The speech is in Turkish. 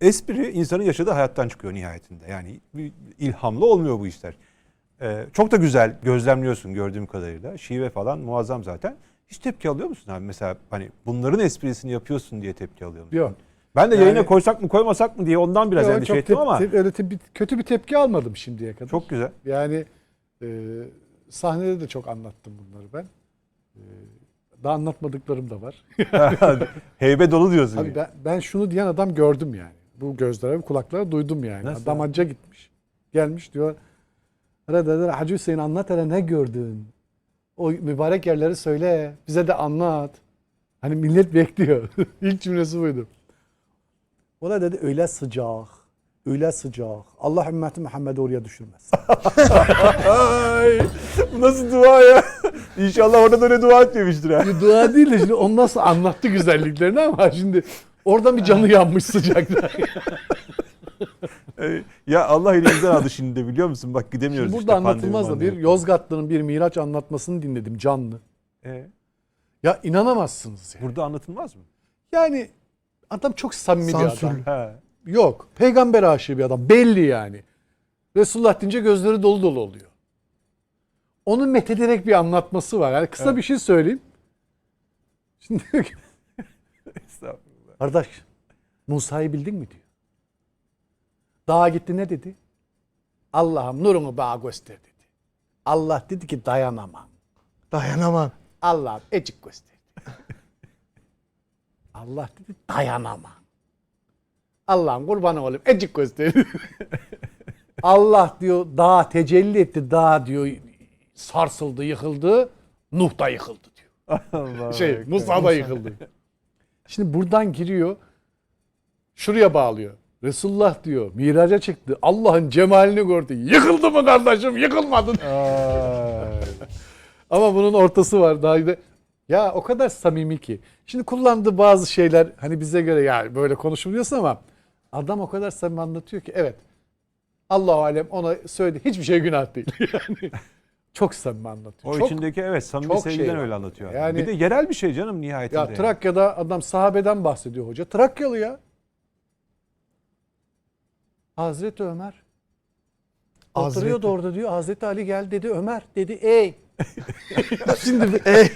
espri insanın yaşadığı hayattan çıkıyor nihayetinde. Yani bir ilhamlı olmuyor bu işler. Ee, çok da güzel gözlemliyorsun gördüğüm kadarıyla. Şive falan muazzam zaten. Hiç tepki alıyor musun abi? Mesela hani bunların esprisini yapıyorsun diye tepki alıyor musun? Yok. Ben de Yani- yayına koysak mı koymasak mı diye ondan biraz Yok, endişe ettim tep- ama tep- öyle tep- kötü bir tepki almadım şimdiye kadar. çok güzel. Yani e, sahnede de çok anlattım bunları ben. E, daha anlatmadıklarım da var. Heybe dolu diyorsun. Abi ben, ben şunu diyen adam gördüm yani. Bu gözlere, kulaklara duydum yani. Nasıl adam hacca gitmiş. Gelmiş diyor. Hacı Hüseyin anlat hele ne gördün? O mübarek yerleri söyle. Bize de anlat. Hani millet bekliyor. İlk cümlesi buydu. O da dedi öyle sıcak. Öyle sıcak. Allah ümmeti Muhammed'i oraya düşürmez. Ay, bu nasıl dua ya? İnşallah orada da öyle dua etmemiştir ha. Bir dua değil de şimdi onu nasıl anlattı güzelliklerini ama şimdi oradan bir canı yanmış sıcakta. Ee, ya Allah elimizden aldı şimdi de biliyor musun? Bak gidemiyoruz Şimdi işte burada pandemi anlatılmaz da bir mandemi. Yozgatlı'nın bir Miraç anlatmasını dinledim canlı. Ee, Ya inanamazsınız yani. burada anlatılmaz mı? Yani adam çok samimi bir adam. Ha. Yok. Peygamber aşığı bir adam. Belli yani. Resulullah deyince gözleri dolu dolu oluyor. Onun methederek bir anlatması var. Yani kısa Evet. bir şey söyleyeyim. Şimdi diyor ki, Estağfurullah. Kardeş Musa'yı bildin mi diyor. Dağa gitti ne dedi? Allah'ım nurunu bana göster dedi. Allah dedi ki dayanamam. Dayanamam. Allah'ım ecik göster. Allah dedi dayanamam. Allah'ım kurbanı olayım ecik göster. Allah diyor dağ tecelli etti. Dağ diyor sarsıldı, yıkıldı. Nuh da yıkıldı diyor. Allah Şey Musa da yıkıldı. Şimdi buradan giriyor. Şuraya bağlıyor. Resulullah diyor miraca çıktı. Allah'ın cemalini gördü. Yıkıldı mı kardeşim? Yıkılmadın. Ama bunun ortası var. Daha da ya o kadar samimi ki. Şimdi kullandığı bazı şeyler hani bize göre ya böyle konuşuluyorsa ama adam o kadar samimi anlatıyor ki evet. Allahu alem ona söyledi. Hiçbir şey günah değil. Yani çok samimi anlatıyor. O çok, içindeki evet samimi çok şey sevgiden var. öyle anlatıyor. Yani- bir de yerel bir şey canım nihayetinde. ya yani. Trakya'da adam sahabeden bahsediyor hoca. Trakyalı ya. Hazreti Ömer. Oturuyordu Hazreti- orada diyor. Hazreti Ali gel dedi Ömer dedi ey. Şimdi Ey